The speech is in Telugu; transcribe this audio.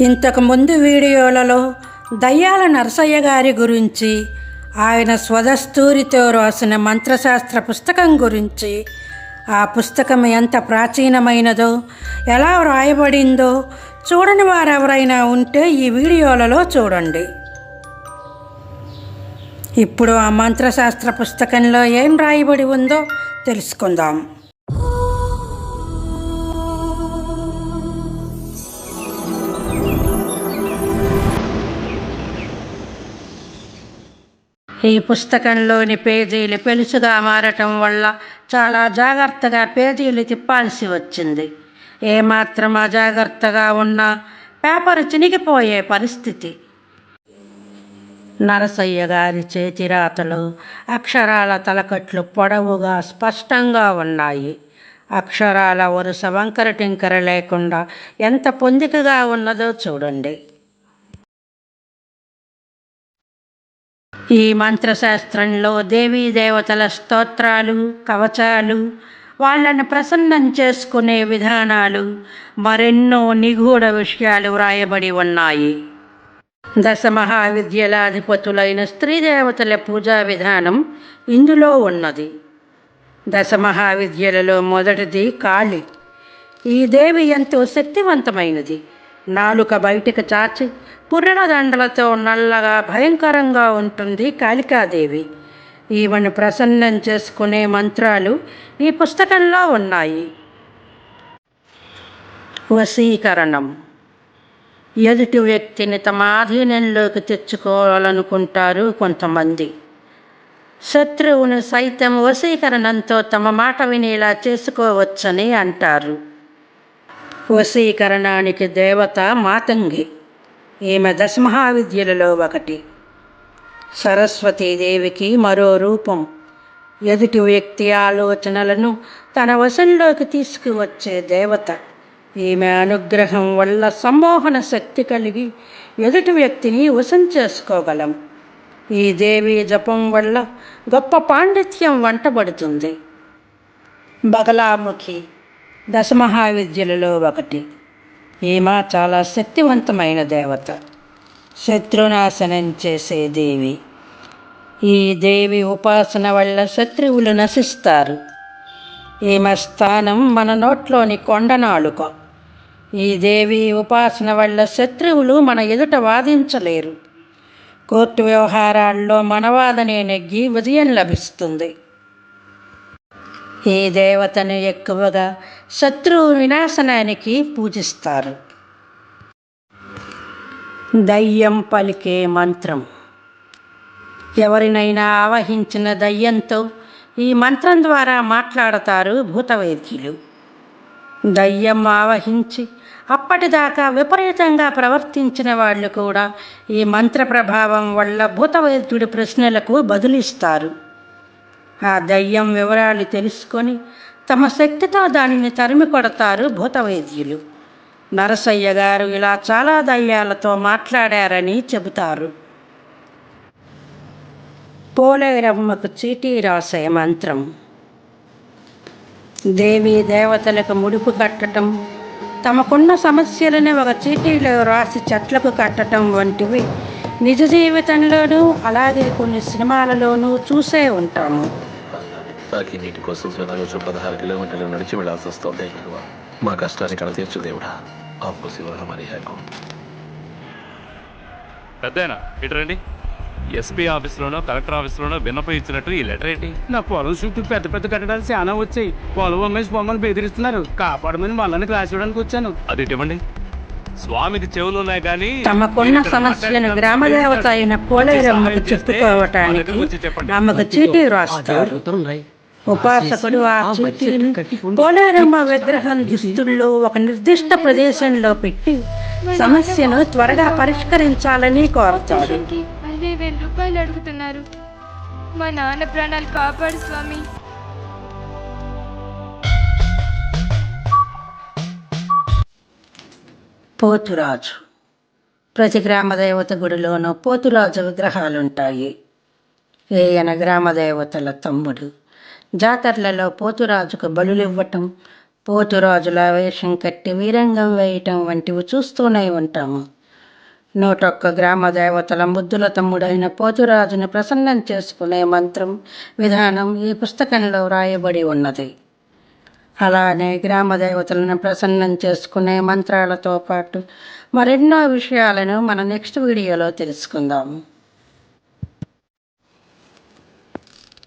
ఇంతకుముందు వీడియోలలో దయ్యాల నరసయ్య గారి గురించి ఆయన స్వదస్తూరితో రాసిన మంత్రశాస్త్ర పుస్తకం గురించి ఆ పుస్తకం ఎంత ప్రాచీనమైనదో ఎలా వ్రాయబడిందో చూడని వారెవరైనా ఉంటే ఈ వీడియోలలో చూడండి. ఇప్పుడు ఆ మంత్రశాస్త్ర పుస్తకంలో ఏం రాయబడి ఉందో తెలుసుకుందాం. ఈ పుస్తకంలోని పేజీలు పెలుసుగా మారటం వల్ల చాలా జాగ్రత్తగా పేజీలు తిప్పాల్సి వచ్చింది. ఏమాత్రం అజాగ్రత్తగా ఉన్నా పేపర్ చినిగిపోయే పరిస్థితి. నరసయ్య గారి చేతిరాతలు అక్షరాల తలకట్లు పొడవుగా స్పష్టంగా ఉన్నాయి. అక్షరాల వరుస వంకర టింకర లేకుండా ఎంత పొందికగా ఉన్నదో చూడండి. ఈ మంత్రశాస్త్రంలో దేవీ దేవతల స్తోత్రాలు కవచాలు వాళ్ళను ప్రసన్నం చేసుకునే విధానాలు మరెన్నో నిగూఢ విషయాలు వ్రాయబడి ఉన్నాయి. దశ మహావిద్యలాధిపతులైన స్త్రీ దేవతల పూజా విధానం ఇందులో ఉన్నది. దశ మహావిద్యలలో మొదటిది కాళి. ఈ దేవి ఎంతో శక్తివంతమైనది. నాలుక బయటికి చాచి పుర్రెల దండలతో నల్లగా భయంకరంగా ఉంటుంది కాళికాదేవి. ఈమెను ప్రసన్నం చేసుకునే మంత్రాలు ఈ పుస్తకంలో ఉన్నాయి. వశీకరణం. ఎదుటి వ్యక్తిని తమ ఆధీనంలోకి తెచ్చుకోవాలనుకుంటారు కొంతమంది. శత్రువును సైతం వశీకరణంతో తమ మాట వినేలా చేసుకోవచ్చని అంటారు. వశీకరణానికి దేవత మాతంగి. ఈమె దశమహావిద్యలలో ఒకటి. సరస్వతీదేవికి మరో రూపం. ఎదుటి వ్యక్తి ఆలోచనలను తన వశంలోకి తీసుకువచ్చే దేవత. ఈమె అనుగ్రహం వల్ల సమ్మోహన శక్తి కలిగి ఎదుటి వ్యక్తిని వశం చేసుకోగలం. ఈ దేవి జపం వల్ల గొప్ప పాండిత్యం వంటబడుతుంది. బగలాముఖి దశమహావిద్యలలో ఒకటి. ఈమె చాలా శక్తివంతమైన దేవత. శత్రునాశనం చేసే దేవి. ఈ దేవి ఉపాసన వల్ల శత్రువులు నశిస్తారు. ఈమె స్థానం మన నోట్లోని కొండనాలుక ఈ దేవి ఉపాసన వల్ల శత్రువులు మన ఎదుట వాదించలేరు. కోర్టు వ్యవహారాల్లో మనవాదనే నెగ్గి విజయం లభిస్తుంది. ఈ దేవతను ఎక్కువగా శత్రువు వినాశనానికి పూజిస్తారు? దయ్యం పలికే మంత్రం. ఎవరినైనా ఆవహించిన దయ్యంతో ఈ మంత్రం ద్వారా మాట్లాడతారు భూతవైద్యులు. దయ్యం ఆవహించి అప్పటిదాకా విపరీతంగా ప్రవర్తించిన వాళ్ళు కూడా ఈ మంత్ర ప్రభావం వల్ల భూతవైద్యుడి ప్రశ్నలకు బదులిస్తారు. ఆ దయ్యం వివరాలు తెలుసుకొని తమ శక్తితో దానిని తరిమి కొడతారు భూతవైద్యులు. నరసయ్య గారు ఇలా చాలా దయ్యాలతో మాట్లాడారని చెబుతారు. పోలేరమ్మకు చీటీ రాసే మంత్రం. దేవీ దేవతలకు ముడుపు కట్టడం తమకున్న సమస్యలను ఒక చీటీలో రాసి చెట్లకు కట్టడం వంటివి నిజ జీవితంలోనూ అలాగే కొన్ని సినిమాలలోనూ చూసే ఉంటాము. ఈ నీటి కోసం రోజు పదహారు కిలోమీటర్లు నడిచి వెళ్ళాల్సి వస్తుంది. మా కష్టాన్ని కడ తీర్చు దేవుడా. అప్పు శివ మరి పెద్దయినా ఇటు రండి. ఎస్పీ ఆఫీస్లోనో కలెక్టర్ ఆఫీస్లోనో విన్నపం ఇచ్చినట్టు ఈ లెటర్ ఏంటి? నా పొలం చుట్టూ పెద్ద పెద్ద కట్టడాలు చాలా వచ్చాయి. పొలం అమ్మేసి బొమ్మలు బెదిరిస్తున్నారు. కాపాడమని వాళ్ళని క్లాస్ ఇవ్వడానికి వచ్చాను. అది ఇవ్వండి. స్వామికి చెవులు ఉన్నాయి కానీ తమకున్న సమస్యలను గ్రామదేవత అయిన పోలేరమ్మకు చెప్పుకోవటానికి ఆమెకు చీటీ రాస్తారు. ఉపాసకుడు ఆ పోలేరమ్మ విగ్రహం దుస్తుల్లో ఒక నిర్దిష్ట ప్రదేశంలో పెట్టి సమస్యను త్వరగా పరిష్కరించాలని కోరతాడు. వేల రూపాయలు అడుగుతున్నారు. మా నాన్న ప్రాణాలు కాపాడు స్వామి. పోతురాజు ప్రతి గ్రామదేవత గుడిలోనూ పోతురాజు విగ్రహాలుంటాయి. ఈయన గ్రామదేవతల తమ్ముడు జాతరలలో పోతురాజుకు బలులివ్వటం పోతురాజుల వేషం కట్టి వీరంగం వేయటం వంటివి చూస్తూనే ఉంటాము. నూటొక్క గ్రామ దేవతల ముద్దుల తమ్ముడైన పోతురాజును ప్రసన్నం చేసుకునే మంత్రం విధానం ఈ పుస్తకంలో వ్రాయబడి ఉన్నది. అలానే గ్రామ దేవతలను ప్రసన్నం చేసుకునే మంత్రాలతో పాటు మరెన్నో విషయాలను మన నెక్స్ట్ వీడియోలో తెలుసుకుందాము